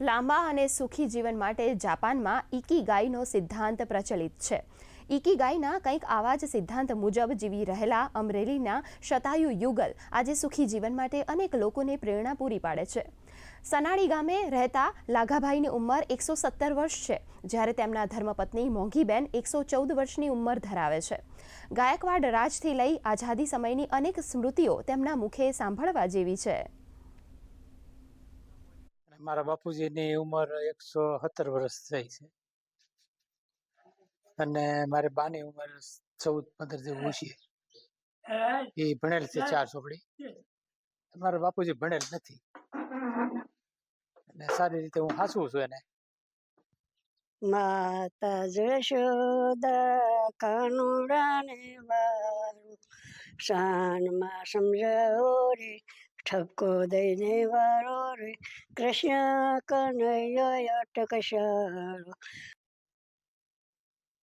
લાંબા અને સુખી જીવન માટે જાપાનમાં ઇકીગાઈનો સિદ્ધાંત પ્રચલિત છે. ઇકીગાઈના કંઈક આવા જ સિદ્ધાંત મુજબ જીવી રહેલા અમરેલીના શતાયુ યુગલ આજે સુખી જીવન માટે અનેક લોકોને પ્રેરણા પૂરી પાડે છે. સનાળી ગામે રહેતા લાઘાભાઈની ઉંમર એકસો સત્તર વર્ષ છે, જ્યારે તેમના ધર્મપત્ની મોંઘીબેન એકસો ચૌદ વર્ષની ઉંમર ધરાવે છે. ગાયકવાડ રાજથી લઈ આઝાદી સમયની અનેક સ્મૃતિઓ તેમના મુખે સાંભળવા જેવી છે. મારા બાપુજીની ઉંમર એકસો સત્તર વર્ષ થઈ છે. અને મારી બાની ઉંમર ચૌદ પંદર જેવું છે. એ ભણેલ છે ચાર ચોપડી. મારા બાપુજી ભણેલ નથી. અને સારી રીતે હું હાસવું છું એને. માતા જશોદા કાનુડાને વારું, શાનમાં સમજાવો રે ઠપકો દઈને વારો રે કૃષ્ણ કનૈયો અટકશાળો